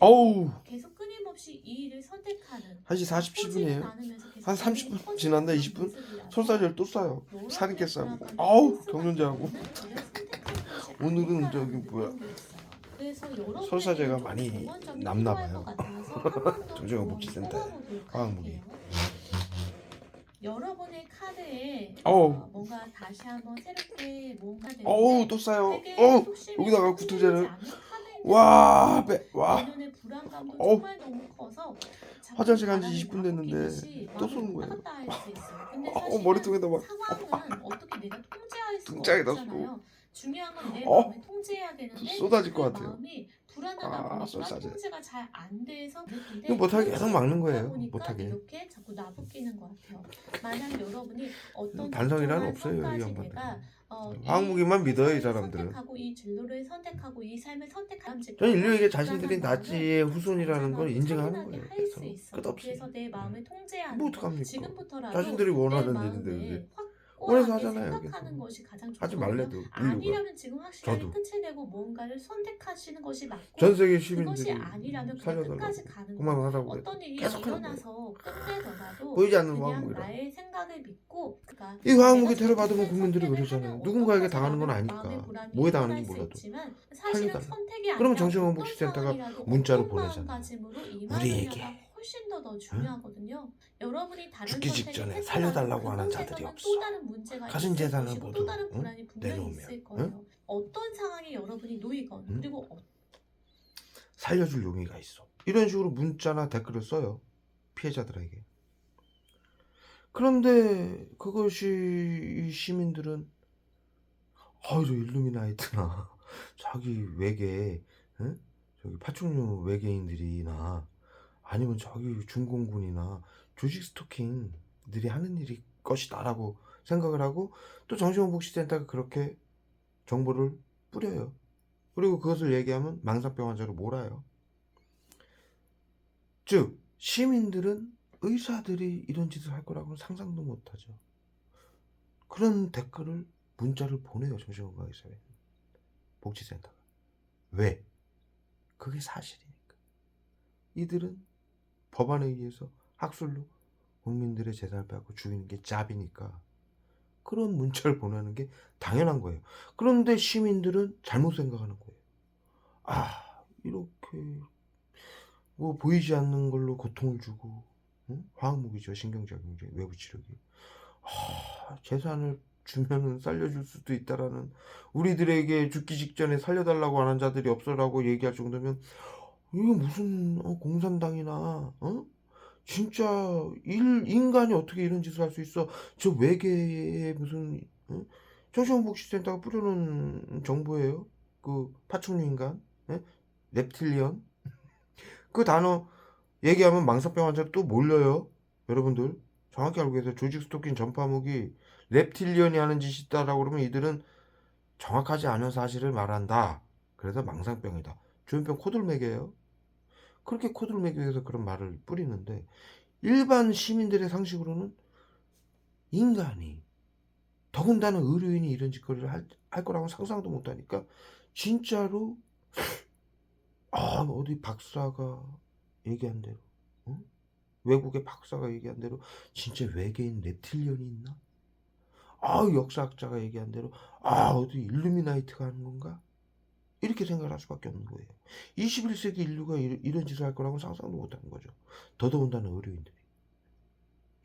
어우 계속 끊임없이 이 일을 선택하는 1시 47분이에요 한 30분 지났나? 20분? 솔사리를 또 싸요 깼 싸고 아우 경련제하고 오늘은 저기 뭐야 설사제가 많이 남나 봐요. 정정한 복지센터에 화학무기. 여러분의 카드에. 어, 뭔가 다시 한번 새롭게 뭔가 어우 또 싸요 욕심이 여기다가 카드인데 와, 빼, 와. 내년에 불안감도 어우. 정말 너무 커서 자꾸 화장실 간지 바람이 20분 됐는데 또 쏘는 거예요. 왔다 갔다 할수 있어요. 근데 어, 사실은 머리통에다 막 상황은 어떻게 내가 통제할 수가 등짝에다 없잖아요. 중요한 건 내 어. 마음을 통제해야 되는데 쏟아질 것 내 같아요. 마음이 불안하다 아, 보니까 쏠싸제. 통제가 잘 안 돼서 이거 못하게 계속 막는 거예요, 보니까 못하게. 이렇게 자꾸 나부끼는 것 같아요. 만약 여러분이 어떤 반성이란 없어요, 이 성까지 양반들. 내가 어, 이 화학무기만 믿어요, 이 사람들은. 선택하고 이 진로를 선택하고 이 삶을 선택하는 전 인류에게 자신들이 나치의 후손이라는 걸 인정하는 거예요. 그래서. 끝없이. 그래서 내 마음을 통제하는 뭐 거. 어떡합니까? 지금부터라도 자신들이 내 원하는 일인데 그게. 확 원해서 하잖아요, 생각하는. 것이 가장 하지 좋거든요. 말래도 인류가 아니라면 지금 확실하게 저도. 끝을 내고 뭔가를 선택하시는 것이 맞고 전 세계 그것이 시민들이 아니라면 그냥 살려달라고 끝까지 가는 거예요. 그만하라고. 어떤 일이 계속 하는 일어나서 끝내더라도 보이지 않는 그냥 화학무기라. 나의 생각을 믿고 그러니까 이 화학무기 테러 받으면 국민들이 그러잖아요. 누군가에게 당하는 건 아니까. 뭐에 당하는지 몰라도. 살려달라. 그러면 정신건복지센터가 문자로 보내잖아요. 우리에게. 더 더 중요하거든요. 여러분이 다른 죽기 선택을 직전에 살려달라고 하는 자들이 없어. 또 다른 문제가 가진 있을 재산을 것이고 모두, 또 다른 응? 불안이 분명히 내놓으면, 있을 거예요. 어떤 상황에 여러분이 놓이건 응? 그리고 어- 살려줄 용의가 있어. 이런 식으로 문자나 댓글을 써요. 피해자들에게. 그런데 그것이 이 시민들은 아유 저 일루미나이트나 자기 외계 응? 저기 파충류 외계인들이나 아니면 저기 중공군이나 조직 스토킹들이 하는 일이 것이다라고 생각을 하고 또 정신건복지센터가 그렇게 정보를 뿌려요. 그리고 그것을 얘기하면 망상병 환자로 몰아요. 즉 시민들은 의사들이 이런 짓을 할 거라고는 상상도 못하죠. 그런 댓글을 문자를 보내요 정신건강의사회 복지센터가 왜? 그게 사실이니까. 이들은 법안에 의해서 학술로 국민들의 재산을 빼앗고 죽이는 게 짭이니까 그런 문자를 보내는 게 당연한 거예요. 그런데 시민들은 잘못 생각하는 거예요. 아 이렇게 뭐 보이지 않는 걸로 고통을 주고 응? 화학무기죠 신경작용제 외부 치료기 아, 재산을 주면은 살려줄 수도 있다라는 우리들에게 죽기 직전에 살려달라고 하는 자들이 없어라고 얘기할 정도면 이게 무슨 어, 공산당이나 어? 진짜 일 인간이 어떻게 이런 짓을 할 수 있어 저 외계에 무슨 어? 정신복지센터가 뿌려놓은 정보예요 그 파충류 인간 예? reptilian 그 단어 얘기하면 망사병 환자로 또 몰려요. 여러분들 정확히 알고 계세요. 조직 스토킹 전파무기 reptilian이 하는 짓이 있다라고 그러면 이들은 정확하지 않은 사실을 말한다. 그래서 망상병이다. 조현병 매겨요. 그렇게 코드를 위해서 그런 말을 뿌리는데 일반 시민들의 상식으로는 인간이 더군다나 의료인이 이런 짓거리를 할, 할 거라고 상상도 못하니까 진짜로 아 어디 박사가 얘기한 대로 응? 외국의 박사가 얘기한 대로 진짜 외계인 reptilian이 있나? 아 역사학자가 얘기한 대로 아 어디 일루미나이트가 하는 건가? 이렇게 생각을 할 수밖에 없는 거예요. 21세기 인류가 이- 이런 짓을 할 거라고 상상도 못하는 거죠. 더더군다나 의료인들이.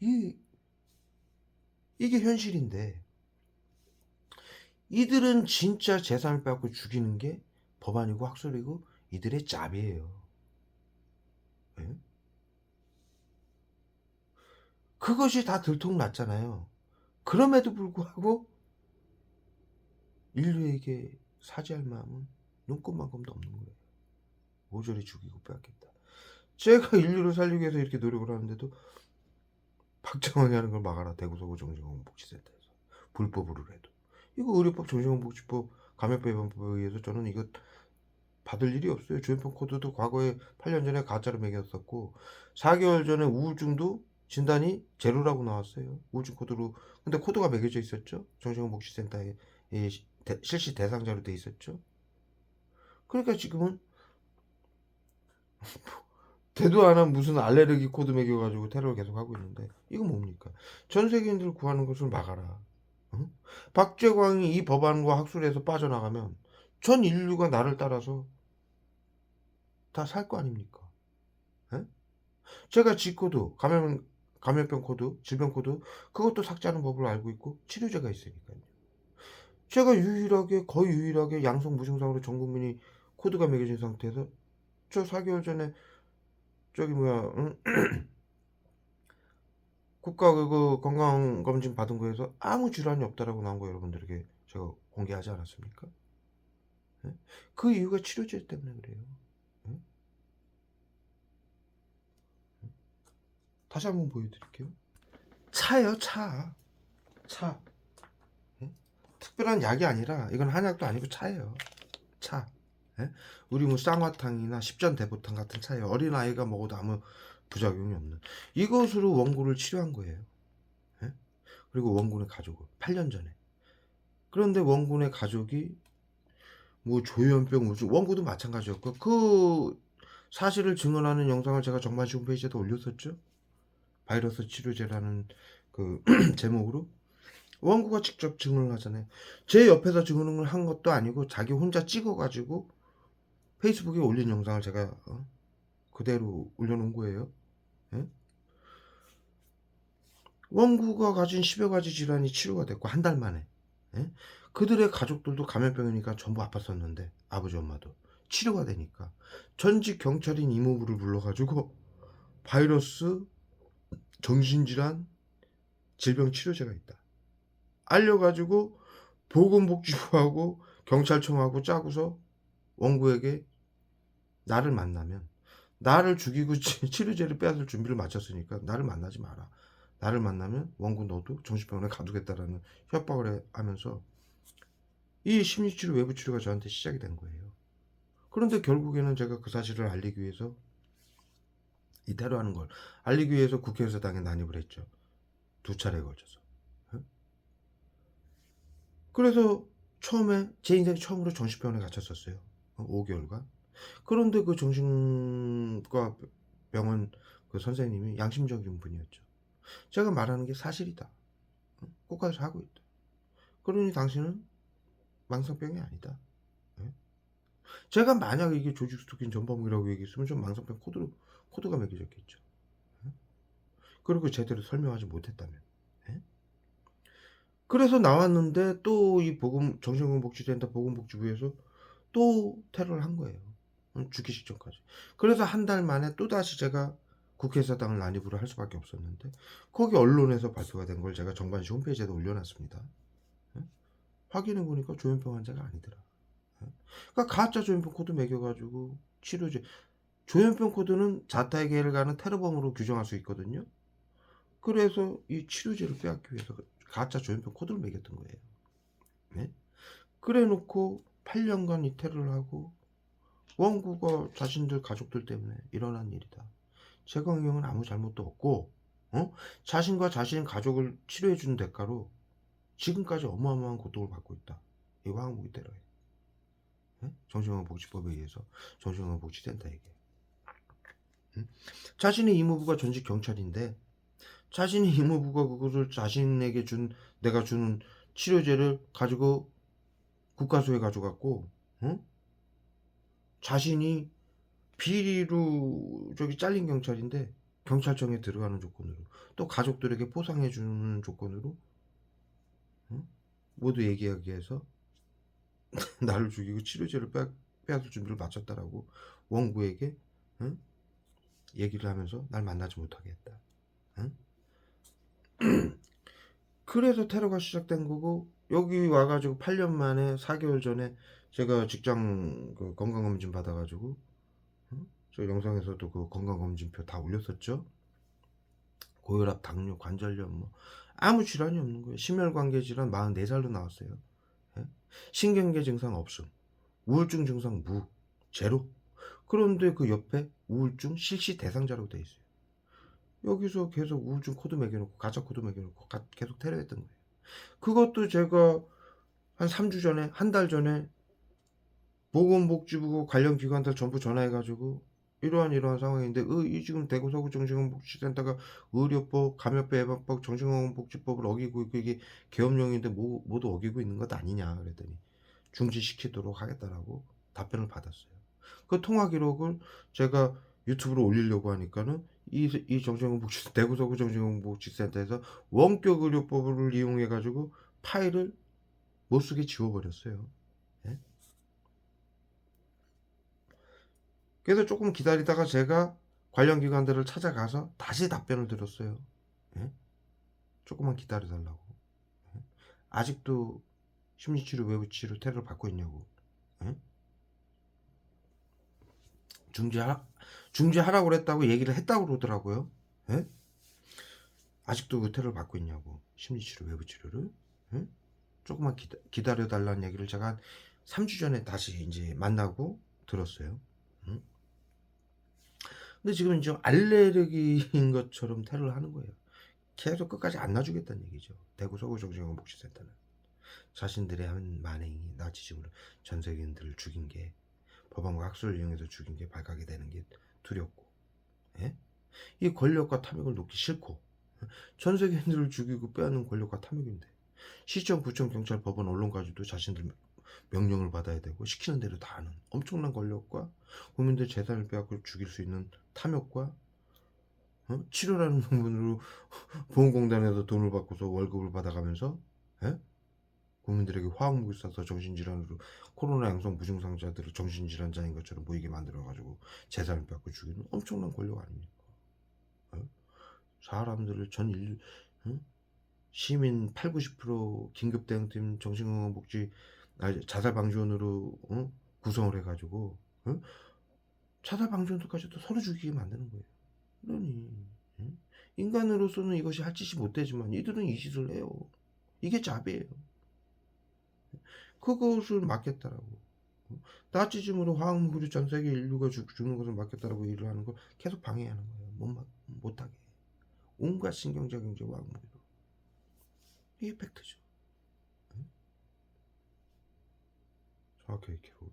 이, 이게 현실인데 이들은 진짜 재산을 빼앗고 죽이는 게 법안이고 학술이고 이들의 짭이에요. 예? 그것이 다 들통났잖아요. 그럼에도 불구하고 인류에게 사죄할 마음은 눈꽃만큼도 없는 거예요. 모조리 죽이고 빼앗겠다. 제가 인류를 살리기 위해서 이렇게 노력을 하는데도 박정환이 하는 걸 막아라. 대구서구 정신건강복지센터에서 불법으로 해도 이거 의료법 정신건강복지법 감염병 예방법에 의해서 저는 이거 받을 일이 없어요. 조현병 코드도 과거에 8년 전에 가짜로 매겼었고 4개월 전에 우울증도 진단이 제로라고 나왔어요. 우울증 코드로 근데 코드가 매겨져 있었죠. 대- 실시 대상자로 돼 있었죠. 그러니까 지금은 대도 안 한 무슨 알레르기 코드 매겨가지고 테러를 계속하고 있는데 이건 뭡니까? 전 세계인들 구하는 것을 막아라. 응? 박재광이 이 법안과 학술에서 빠져나가면 전 인류가 나를 따라서 다 살 거 아닙니까? 예? 제가 G코드, 감염, 감염병 코드, 질병 코드 그것도 삭제하는 법을 알고 있고 치료제가 있으니까요. 제가 유일하게 거의 유일하게 양성 무증상으로 전 국민이 코드가 매겨진 상태에서 저 4개월 전에 저기 뭐야 응? 국가 그 건강 검진 받은 거에서 아무 질환이 없다라고 나온 거 여러분들에게 제가 공개하지 않았습니까? 예? 그 이유가 치료제 때문에 그래요. 예? 다시 한번 보여드릴게요. 차요, 차. 차. 예? 특별한 약이 아니라 이건 한약도 아니고 차예요. 차. 예? 우리 뭐 쌍화탕이나 십전대보탕 같은 차예요. 어린 아이가 먹어도 아무 부작용이 없는. 이것으로 원고를 치료한 거예요. 예? 그리고 원군의 가족을 8년 전에. 그런데 원군의 가족이 뭐 조현병 우주 원고도 마찬가지였고 그 사실을 증언하는 영상을 제가 정만시 홈페이지에도 올렸었죠. 바이러스 치료제라는 그 제목으로 원고가 직접 증언을 하잖아요. 제 옆에서 증언을 한 것도 아니고 자기 혼자 찍어가지고 페이스북에 올린 영상을 제가 어? 그대로 올려놓은 거예요. 예? 원구가 가진 10여 가지 질환이 치료가 됐고 한 달 만에 예? 그들의 가족들도 감염병이니까 전부 아팠었는데 아버지 엄마도 치료가 되니까 전직 경찰인 이모부를 불러가지고 바이러스 정신질환 질병 치료제가 있다 알려가지고 보건복지부하고 경찰청하고 짜고서 원구에게 나를 만나면 나를 죽이고 치- 치료제를 빼앗을 준비를 마쳤으니까 나를 만나지 마라. 나를 만나면 원구 너도 정신병원에 가두겠다라는 협박을 해- 하면서 이 심리치료 외부 치료가 저한테 시작이 된 거예요. 그런데 결국에는 제가 그 사실을 알리기 위해서 이 테러하는 걸 알리기 위해서 국회에서 당에 난입을 했죠. 두 차례에 걸쳐서. 응? 그래서 처음에 제 인생 처음으로 정신병원에 갇혔었어요. 5개월간. 그런데 그 정신과 병원 그 선생님이 양심적인 분이었죠. 제가 말하는 게 사실이다. 응? 국가에서 하고 있다. 그러니 당신은 망상병이 아니다. 예? 제가 만약 이게 조직 스토킹 전범이라고 얘기했으면 좀 망상병 코드로 코드가 매겨졌겠죠. 예? 그리고 제대로 설명하지 못했다면. 예? 그래서 나왔는데 또 이 보건 정신건복지센터 보건복지부에서 또 테러를 한 거예요. 응, 죽기 직전까지. 그래서 한 달 만에 또 다시 제가 국회의사당을 난입으로 할 수밖에 없었는데 거기 언론에서 발표가 된 걸 제가 정관시 홈페이지에도 올려놨습니다. 예? 확인해 보니까 조현병 환자가 아니더라. 예? 그러니까 가짜 조현병 코드 매겨가지고 치료제 조현병 코드는 자타에게를 가는 테러범으로 규정할 수 있거든요. 그래서 이 치료제를 빼앗기 위해서 가짜 조현병 코드를 매겼던 거예요. 네? 그래놓고 8년간 이 테러를 하고 원구가 자신들 가족들 때문에 일어난 일이다. 최광경은 아무 잘못도 없고 어? 자신과 자신의 가족을 치료해주는 대가로 지금까지 어마어마한 고통을 받고 있다. 이 화학무기 테러에. 예? 정신건강복지법에 의해서 정신건강복지센터에게. 응? 자신의 이모부가 전직 경찰인데 자신의 이모부가 그것을 자신에게 준 내가 주는 치료제를 가지고 국가소에 가져갔고 응? 자신이 비리로 저기 잘린 경찰인데 경찰청에 들어가는 조건으로 또 가족들에게 포상해 주는 조건으로 응? 모두 얘기하기 위해서 나를 죽이고 치료제를 빼, 빼앗을 준비를 마쳤다라고 원구에게 응? 얘기를 하면서 날 만나지 못하게 했다. 응? 그래서 테러가 시작된 거고 여기 와가지고 8년 만에 4개월 전에 제가 직장 그 건강검진 받아가지고 응? 저 영상에서도 그 건강검진표 다 올렸었죠. 고혈압, 당뇨, 관절염 뭐 아무 질환이 없는 거예요. 심혈관계 질환 44살로 나왔어요. 예? 신경계 증상 없음. 우울증 증상 무. 제로. 그런데 그 옆에 우울증 실시 대상자라고 돼 있어요. 여기서 계속 우울증 코드 매겨놓고 가짜 코드 매겨놓고 가- 계속 테러했던 거예요. 그것도 제가 한 3주 전에 한 달 전에 보건복지부 관련 기관들 전부 전화해가지고 이러한 이러한 상황인데 의, 이 지금 대구 서구 정신건강복지센터가 의료법, 감염병 예방법, 정신건강복지법을 어기고 있고 이게 계엄령인데 모, 모두 어기고 있는 것 아니냐 그랬더니 중지시키도록 하겠다라고 답변을 받았어요. 그 통화 기록을 제가 유튜브로 올리려고 하니까는 이, 이 정신건강복지 대구 서구 정신건강복지센터에서 원격 의료법을 이용해 가지고 파일을 못 쓰게 지워버렸어요. 예? 그래서 조금 기다리다가 제가 관련 기관들을 찾아가서 다시 답변을 드렸어요. 예? 조금만 기다려달라고. 예? 아직도 심리치료, 외부치료 테러를 받고 있냐고. 예? 중지하, 중지하라고 그랬다고 얘기를 했다고 그러더라고요. 예? 아직도 그 테러를 받고 있냐고. 심리치료, 외부치료를. 예? 조금만 기다, 기다려달라는 얘기를 제가 한 3주 전에 다시 이제 만나고 들었어요. 응? 근데 지금 이제 알레르기인 것처럼 테러를 하는 거예요. 계속 끝까지 안 놔주겠다는 얘기죠. 대구 서구 정신건강복지센터는 자신들의 한 만행이 나치즘으로 전 세계인들을 죽인 게 법안과 학술을 이용해서 죽인 게 발각이 되는 게 두렵고, 예? 이 권력과 탐욕을 놓기 싫고 전 세계인들을 죽이고 빼앗는 권력과 탐욕인데 시청, 구청, 경찰, 법원, 언론까지도 자신들 명령을 받아야 되고 시키는 대로 다 하는 엄청난 권력과 국민들 재산을 빼앗고 죽일 수 있는 탐욕과 어? 치료라는 명분으로 보험공단에서 돈을 받고서 월급을 받아가면서 예? 국민들에게 화학무기 쏴서 정신질환으로 코로나 양성 무증상자들을 정신질환자인 것처럼 보이게 만들어가지고 재산을 빼앗고 죽이는 엄청난 권력 아닙니까? 어? 사람들을 전 인류 어? 시민 8, 90% 긴급 대응팀 정신건강복지 아, 자살방지원으로 어? 구성을 해가지고 어? 자살방지원들까지도 서로 죽이게 만드는 거예요. 그러니 어? 인간으로서는 이것이 할 짓이 못 되지만 이들은 이 짓을 해요. 이게 자비예요. 그것을 막겠다라고. 어? 나치즘으로 화학무기로 전 세계 인류가 죽, 죽는 것을 막겠다라고 일을 하는 걸 계속 방해하는 거예요. 못, 막, 못하게. 온갖 신경작용제 화학무기로. 이게 팩트죠. 응? 정확하게 기록을